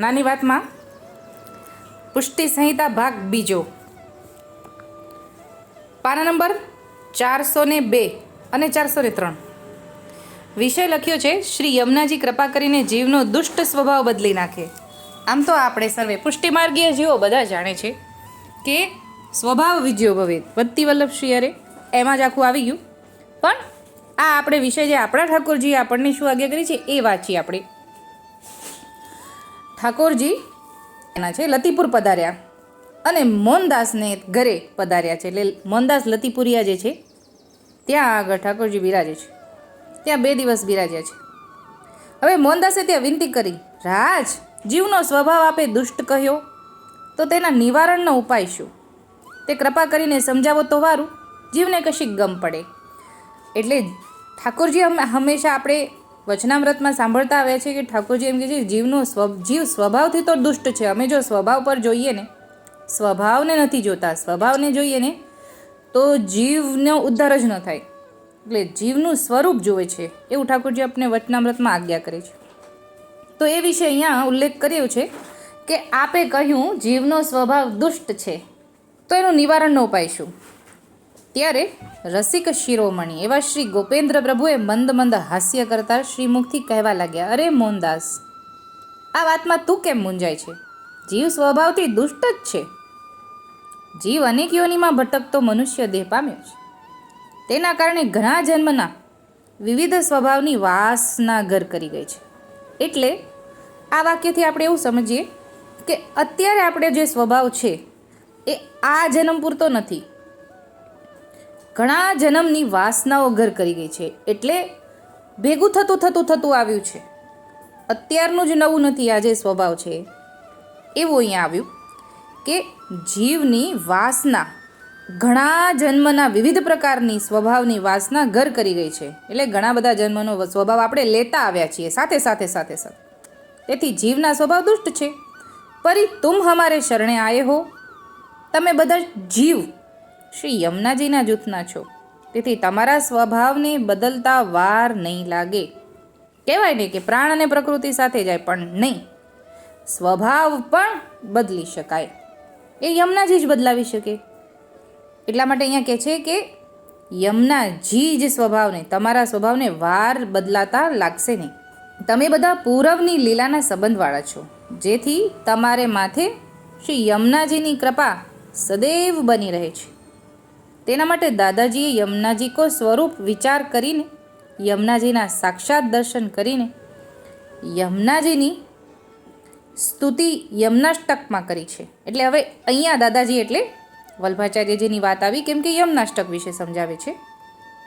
નાની વાતમાં, પુષ્ટિ સંહિતા ભાગ બીજો. પાના નંબર ચારસો ને બે અને ચારસો ને ત્રણ. વિષય લખ્યો છે, શ્રી યમુનાજી કૃપા કરીને જીવનો દુષ્ટ સ્વભાવ બદલી નાખે. આમ તો આપણે સર્વે પુષ્ટિમાર્ગીય જીવો બધા જાણે છે કે સ્વભાવ વિજયો ભવે વધતી વલ્લભ શ્રી અરે, એમાં જ આખું આવી ગયું. પણ આ આપણે વિષય જે આપણા ઠાકોરજીએ આપણને શું આજ્ઞા કરી છે, એ વાંચીએ આપણે. ઠાકોરજી એના છે, લતીપુર પધાર્યા. અને મોહનદાસને ઘરે પધાર્યા છે, એટલે મોહનદાસ લતીપુરિયા જે છે, ત્યાં આગળ ઠાકોરજી બિરાજે છે. ત્યાં બે દિવસ બિરાજ્યા છે. હવે મોહનદાસે ત્યાં વિનંતી કરી, રાજ, જીવનો સ્વભાવ આપે દુષ્ટ કહ્યો, તો તેના નિવારણનો ઉપાય શું? તે કૃપા કરીને સમજાવો તો વારું, જીવને કશી ગમ પડે. એટલે ઠાકોરજી હમ- હંમેશા આપણે વચનામૃતમાં સાંભળતા આવ્યા છે કે ઠાકોરજી એમ કહે છે, જીવનો સ્વ, જીવ સ્વભાવથી તો દુષ્ટ છે. અમે જો સ્વભાવ પર જોઈએ ને, સ્વભાવને નથી જોતા. સ્વભાવને જોઈએ ને, તો જીવનો ઉદ્ધાર જ ન થાય. એટલે જીવનું સ્વરૂપ જોવે છે. એવું ઠાકોરજી આપણે વચનામૃતમાં આજ્ઞા કરે છે. તો એ વિશે અહીંયા ઉલ્લેખ કર્યો છે કે આપે કહ્યું, જીવનો સ્વભાવ દુષ્ટ છે. તો એનું નિવારણનો ઉપાય શું? ત્યારે રસિક શિરોમણી એવા શ્રી ગોપેન્દ્ર પ્રભુએ મંદ મંદ હાસ્ય કરતા શ્રીમુખથી કહેવા લાગ્યા, અરે મોહનદાસ, આ વાતમાં તું કેમ મૂંઝાય છે? જીવ સ્વભાવથી દુષ્ટ જ છે. જીવ અનેક યોનીમાં ભટકતો મનુષ્ય દેહ પામ્યો છે. તેના કારણે ઘણા જન્મના વિવિધ સ્વભાવની વાસના ઘર કરી ગઈ છે. એટલે આ વાક્યથી આપણે એવું સમજીએ કે અત્યારે આપણે જે સ્વભાવ છે, એ આ જન્મ પૂરતો નથી. ઘણા જન્મની વાસનાઓ ઘર કરી ગઈ છે. એટલે ભેગું થતું થતું થતું આવ્યું છે. અત્યારનું જ નવું નથી, આજે સ્વભાવ છે. એવું અહીંયા આવ્યું કે જીવની વાસના, ઘણા જન્મના વિવિધ પ્રકારની સ્વભાવની વાસના ઘર કરી ગઈ છે. એટલે ઘણા બધા જન્મનો સ્વભાવ આપણે લેતા આવ્યા છીએ. સાથે સાથે સાથે સાથે. તેથી જીવના સ્વભાવ દુષ્ટ છે. પરી તુમ હમારે શરણે આયે હો. તમે બધા જીવ શ્રી યમુનાજીના જૂથના છો. તેથી તમારા સ્વભાવને બદલતા વાર નહીં લાગે. કહેવાય ને કે પ્રાણ અને પ્રકૃતિ સાથે જાય, પણ નહીં. સ્વભાવ પણ બદલી શકાય. એ યમુનાજી જ બદલાવી શકે. એટલા માટે અહીંયા કહે છે કે યમુનાજી જ સ્વભાવને, તમારા સ્વભાવને વાર બદલાતા લાગશે નહીં. તમે બધા પૂરવની લીલાના સંબંધવાળા છો. જેથી તમારે માથે શ્રી યમુનાજીની કૃપા સદૈવ બની રહે છે. તેના માટે દાદાજીએ યમુનાજી કો સ્વરૂપ વિચાર કરીને, યમુનાજીના સાક્ષાત દર્શન કરીને, યમુનાજીની સ્તુતિ યમનાષ્ટકમાં કરી છે. એટલે હવે અહીંયા દાદાજી એટલે વલ્ભાચાર્યજીની વાત આવી, કેમ કે યમનાષ્ટક વિશે સમજાવે છે.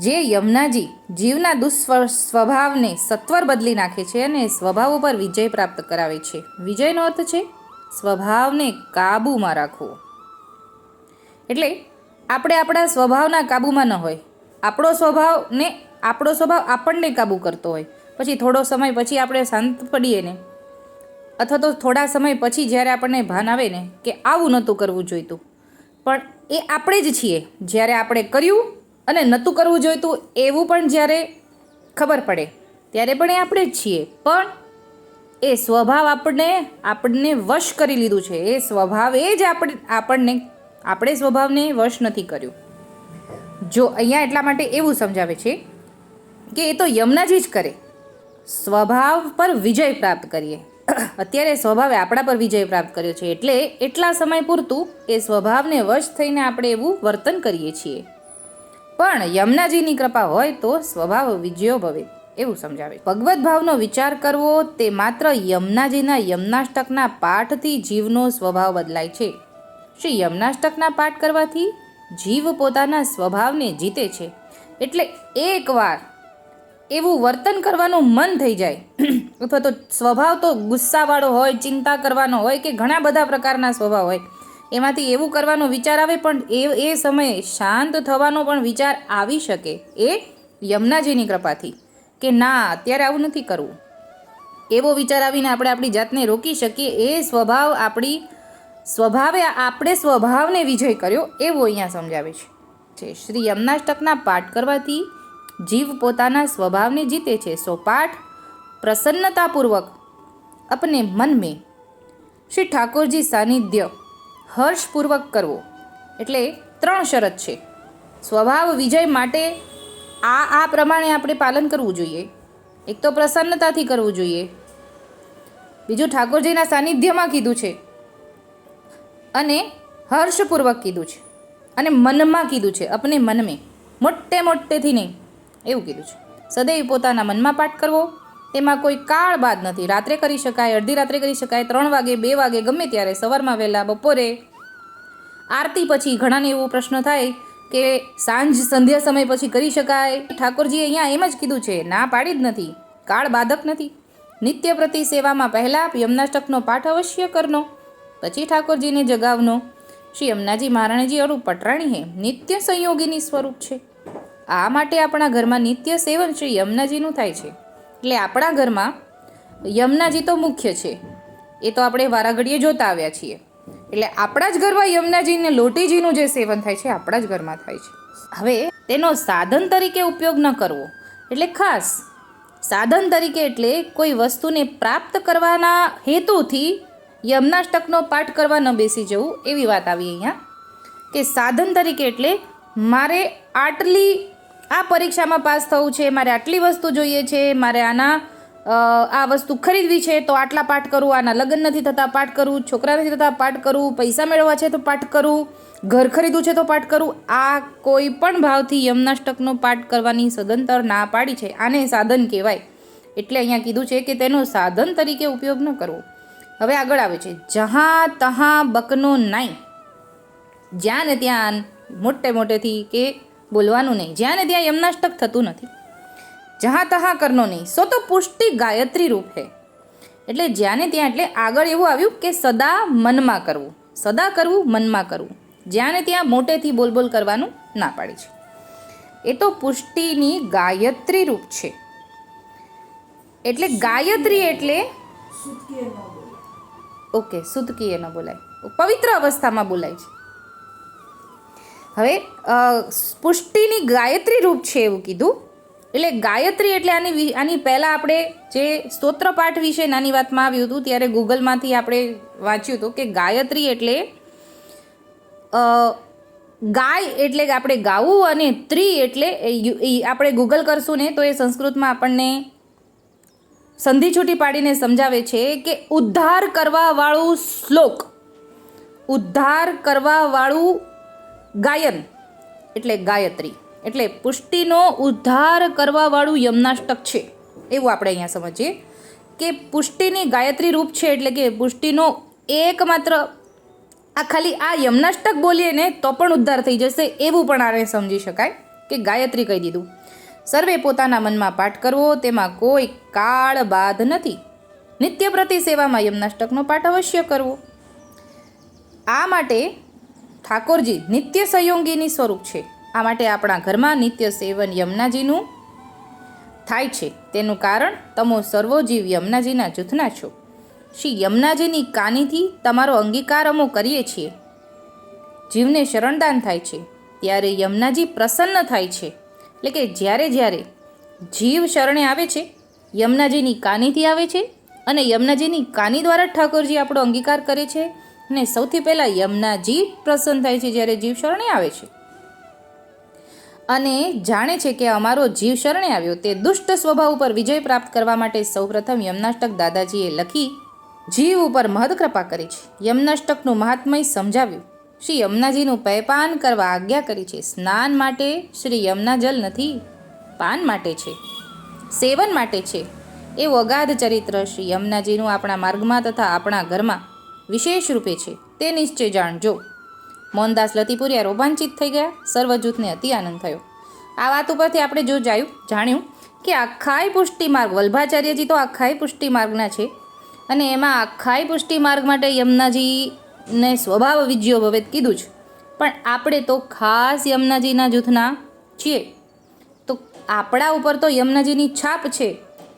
જે યમુનાજી જીવના દુસ્વ સ્વભાવને સત્વર બદલી નાખે છે અને સ્વભાવ ઉપર વિજય પ્રાપ્ત કરાવે છે. વિજયનો અર્થ છે, સ્વભાવને કાબૂમાં રાખવો. એટલે આપણે આપણા સ્વભાવના કાબૂમાં ન હોય. આપણો સ્વભાવને આપણો સ્વભાવ આપણને કાબૂ કરતો હોય. પછી થોડો સમય પછી આપણે શાંત પડીએ ને. અથવા તો થોડા સમય પછી જ્યારે આપણને ભાન આવે ને કે આવું નહોતું કરવું જોઈતું. પણ એ આપણે જ છીએ. જ્યારે આપણે કર્યું અને નહોતું કરવું જોઈતું એવું પણ જ્યારે ખબર પડે, ત્યારે પણ એ આપણે જ છીએ. પણ એ સ્વભાવ આપણને આપણને વશ કરી લીધું છે. એ સ્વભાવ એ જ આપણે, આપણને આપણે સ્વભાવને વશ નથી કર્યું. જો અહીંયા એટલા માટે એવું સમજાવે છે કે એ તો યમનાજી જ કરે. સ્વભાવ પર વિજય પ્રાપ્ત કરીએ. અત્યારે સ્વભાવે આપણા પર વિજય પ્રાપ્ત કર્યો છે એટલે એટલા સમય પૂરતું એ સ્વભાવને વશ થઈને આપણે એવું વર્તન કરીએ છીએ. પણ યમનાજીની કૃપા હોય તો સ્વભાવ વિજયો ભવે, એવું સમજાવે. ભગવત ભાવનો વિચાર કરવો તે માત્ર યમનાજીના યમનાષ્ટકના પાઠથી જીવનો સ્વભાવ બદલાય છે. શ્રી યમનાષ્ટકના પાઠ કરવાથી જીવ પોતાના સ્વભાવને જીતે છે. એટલે એકવાર એવું વર્તન કરવાનું મન થઈ જાય, અથવા તો સ્વભાવ તો ગુસ્સાવાળો હોય, ચિંતા કરવાનો હોય કે ઘણા બધા પ્રકારના સ્વભાવ હોય, એમાંથી એવું કરવાનો વિચાર આવે પણ એ એ સમયે શાંત થવાનો પણ વિચાર આવી શકે એ યમુનાજીની કૃપાથી કે ના, અત્યારે આવું નથી કરવું. એવો વિચાર આવીને આપણે આપણી જાતને રોકી શકીએ, એ સ્વભાવ આપણી સ્વભાવે આપણે સ્વભાવને વિજય કર્યો એવું અહીંયા સમજાવે છે. શ્રી યમનાષ્ટકના પાઠ કરવાથી જીવ પોતાના સ્વભાવને જીતે છે. સો પાઠ પ્રસન્નતાપૂર્વક અપને મન મેં શ્રી ઠાકોરજી સાનિધ્ય હર્ષપૂર્વક કરવો. એટલે ત્રણ શરત છે. સ્વભાવ વિજય માટે આ આ પ્રમાણે આપણે પાલન કરવું જોઈએ. એક તો પ્રસન્નતાથી કરવું જોઈએ. બીજું ઠાકોરજીના સાનિધ્યમાં કીધું છે. અને હર્ષપૂર્વક કીધું છે. અને મનમાં કીધું છે, અપને મનમે. મોટે મોટેથી નહીં, એવું કીધું છે. સદૈવ પોતાના મનમાં પાઠ કરવો, તેમાં કોઈ કાળ બાદ નથી. રાત્રે કરી શકાય, અડધી રાત્રે કરી શકાય, ત્રણ વાગે, બે વાગે, ગમે ત્યારે, સવારમાં વહેલા, બપોરે. આરતી પછી ઘણાને એવો પ્રશ્ન થાય કે સાંજ સંધ્યા સમય પછી કરી શકાય. ઠાકોરજીએ અહીંયા એમ જ કીધું છે, ના પાડી જ નથી. કાળ બાધક નથી. નિત્ય પ્રતિ સેવામાં પહેલાં યમનાષ્ટકનો પાઠ અવશ્ય કરનો. પછી ઠાકોરજીને જગાવનો. શ્રી યમનાજી મહારાણીજી અરુ પટરાણી હે, નિત્ય સંયોગીની સ્વરૂપ છે. આ માટે આપણા ઘરમાં નિત્ય સેવન શ્રી યમનાજીનું થાય છે. એટલે આપણા ઘરમાં યમનાજી તો મુખ્ય છે. એ તો આપણે વારાઘડીએ જોતા આવ્યા છીએ. એટલે આપણા જ ઘરમાં યમનાજીને લોટીજીનું જે સેવન થાય છે, આપણા જ ઘરમાં થાય છે. હવે તેનો સાધન તરીકે ઉપયોગ ન કરવો. એટલે ખાસ સાધન તરીકે એટલે કોઈ વસ્તુને પ્રાપ્ત કરવાના હેતુથી યમનાષ્ટકનો પાઠ કરવા ન બેસી જવું એવી વાત આવી અહીંયા. કે સાધન તરીકે એટલે મારે આટલી આ પરીક્ષામાં પાસ થવું છે, મારે આટલી વસ્તુ જોઈએ છે, મારે આના આ વસ્તુ ખરીદવી છે, તો આટલા પાઠ કરું, આના લગ્ન નથી થતા પાઠ કરું, છોકરા નથી થતા પાઠ કરું, પૈસા મેળવવા છે તો પાઠ કરું, ઘર ખરીદવું છે તો પાઠ કરું, આ કોઈ પણ ભાવથી યમનાષ્ટકનો પાઠ કરવાની સદંતર ના પાડી છે. આને સાધન કહેવાય. એટલે અહીંયા કીધું છે કે તેનો સાધન તરીકે ઉપયોગ ન કરવો. હવે આગળ આવે છે. જહાં તહાં બકનો નાઈ. જ્યાં ને ત્યાં મોટે મોટેથી કે બોલવાનું નહીં. જ્યાં ને ત્યાં યમનાષ્ટક થતું નથી. જહાં તહાં કરનો નહીં. સો તો પુષ્ટિ ગાયત્રી રૂપ. હે એટલે જ્યાં ને ત્યાં, એટલે આગળ એવું આવ્યું કે સદા મનમાં કરવું. સદા કરવું, મનમાં કરવું. જ્યાં ને ત્યાં મોટેથી બોલ બોલ કરવાનું ના પાડી છે. એ તો પુષ્ટિની ગાયત્રી રૂપ છે. એટલે ગાયત્રી એટલે ઓકે, સુતકીએ ન બોલાય. પવિત્ર અવસ્થામાં બોલાય છે. હવે પુષ્ટિની ગાયત્રી રૂપ છે એવું કીધું. એટલે ગાયત્રી એટલે આની આની પહેલાં આપણે જે સ્તોત્રપાઠ વિશે નાની વાતમાં આવ્યું હતું, ત્યારે ગૂગલમાંથી આપણે વાંચ્યું હતું કે ગાયત્રી એટલે ગાય એટલે આપણે ગાવું અને ત્રી એટલે આપણે ગૂગલ કરશું ને, તો એ સંસ્કૃતમાં આપણને સંધિ છૂટી પાડીને સમજાવે છે કે ઉદ્ધાર કરવાવાળું શ્લોક, ઉદ્ધાર કરવાવાળું ગાયન એટલે ગાયત્રી, એટલે પુષ્ટિનો ઉદ્ધાર કરવાવાળું યમનાષ્ટક છે. એવું આપણે અહીંયા સમજીએ કે પુષ્ટિની ગાયત્રી રૂપ છે એટલે કે પુષ્ટિનો એકમાત્ર, આ ખાલી આ યમનાષ્ટક બોલીએ ને તો પણ ઉદ્ધાર થઈ જશે એવું પણ આને સમજી શકાય કે ગાયત્રી કહી દીધું. સર્વે પોતાના મનમાં પાઠ કરવો, તેમાં કોઈ કાળ બાદ નથી. નિત્ય પ્રતિ સેવામાં યમનાષ્ટકનો પાઠ અવશ્ય કરવો. આ માટે ઠાકોરજી નિત્ય સંયોગીની સ્વરૂપ છે. આ માટે આપણા ઘરમાં નિત્ય સેવન યમુનાજીનું થાય છે. તેનું કારણ, તમો સર્વોજીવ યમનાજીના જૂથના છો. શ્રી યમુનાજીની કાનીથી તમારો અંગીકાર અમો કરીએ છીએ. જીવને શરણદાન થાય છે. ત્યારે યમુનાજી પ્રસન્ન થાય છે. એટલે કે જ્યારે જ્યારે જીવ શરણે આવે છે, યમુનાજીની કાનીથી આવે છે અને યમુનાજીની કાની દ્વારા જ ઠાકોરજી આપણો અંગીકાર કરે છે અને સૌથી પહેલાં યમુનાજી પ્રસન્ન થાય છે જ્યારે જીવ શરણે આવે છે. અને જાણે છે કે અમારો જીવ શરણે આવ્યો તે દુષ્ટ સ્વભાવ ઉપર વિજય પ્રાપ્ત કરવા માટે સૌપ્રથમ યમનાષ્ટક દાદાજીએ લખી જીવ ઉપર મહદ કૃપા કરી છે. યમનાષ્ટકનું મહાત્મય સમજાવ્યું. શ્રી યમુનાજીનું પયપાન કરવા આજ્ઞા કરી છે. સ્નાન માટે શ્રી યમુના જલ નથી, પાન માટે છે. સેવન માટે છે. એ અગાધ ચરિત્ર શ્રી યમુનાજીનું આપણા માર્ગમાં તથા આપણા ઘરમાં વિશેષ રૂપે છે. તે નિશ્ચય જાણજો. મોહનદાસ લતીપુરિયા રોમાંચિત થઈ ગયા. સર્વ જૂથને અતિ આનંદ થયો. આ વાત ઉપરથી આપણે જો જાયું, જાણ્યું કે આખાય પુષ્ટિ માર્ગ, વલ્ભાચાર્યજી તો આખાય પુષ્ટિ માર્ગના છે. અને એમાં આખાય પુષ્ટિ માર્ગ માટે યમુનાજીને સ્વભાવ વિજ્યો ભવેત કીધું જ પણ આપણે તો ખાસ યમુનાજીના જૂથના છીએ. તો આપણા ઉપર તો યમુનાજીની છાપ છે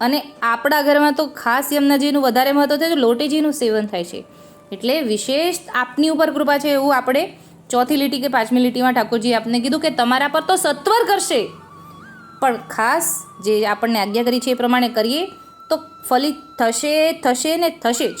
અને આપણા ઘરમાં તો ખાસ યમુનાજીનું વધારે મહત્ત્વ છે તો લોટેજીનું સેવન થાય છે. એટલે વિશેષ આપની ઉપર કૃપા છે એવું આપણે ચોથી લીટી કે પાંચમી લીટીમાં ઠાકોરજી આપને કીધું કે તમારા પર તો સત્વર કરશે. પણ ખાસ જે આપણને આજ્ઞા કરી છે એ પ્રમાણે કરીએ તો ફલિત થશે થશે ને થશે જ.